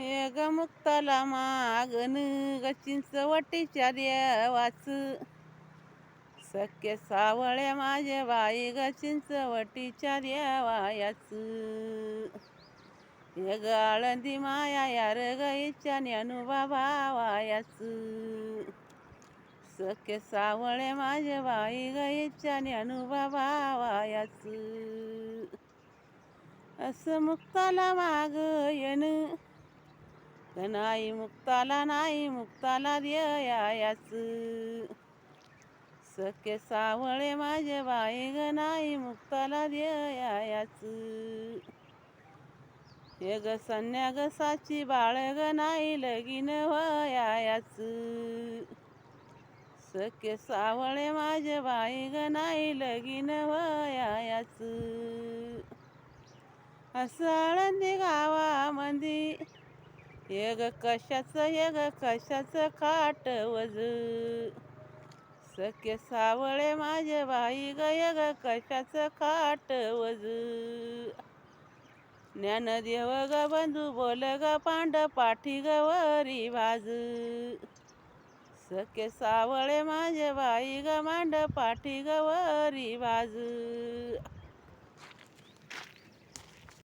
हे ग मुक्ताला मागन ग चिंचवटीच्या देवाच. सख्य सावळ्या माझ्या बाई ग चिंचवटीच्या देवायाच. हे ग आळंदी माया यार ग इच्छा ज्ञानोबा भावायाच सख्य सावळे माझ्या बाई ग इच्छा ज्ञानोबा भावायाच असं मुक्ताला माग येन नाही मुक्ताला नाही मुक्ताला द्यायाच सखे सावळे माझे बाई ग नाही मुक्ताला द्यायाच हे ग संन्या बाळ ग नाही लगीन वयाच सखे सावळे माझे बाई ग नाही लगीन वयाच असं आळंदी गावामंदी हे ग कशाचं हे ग कशाचं खाट वज. सख्य सावळे माझे बाई ग हे ग कशाचं खाट वज. ज्ञानदेव ग बंधू बोल ग पांड पाठी ग वरी भाज. सख्य सावळे माझे बाई ग मांड पाठी ग वरी भाज.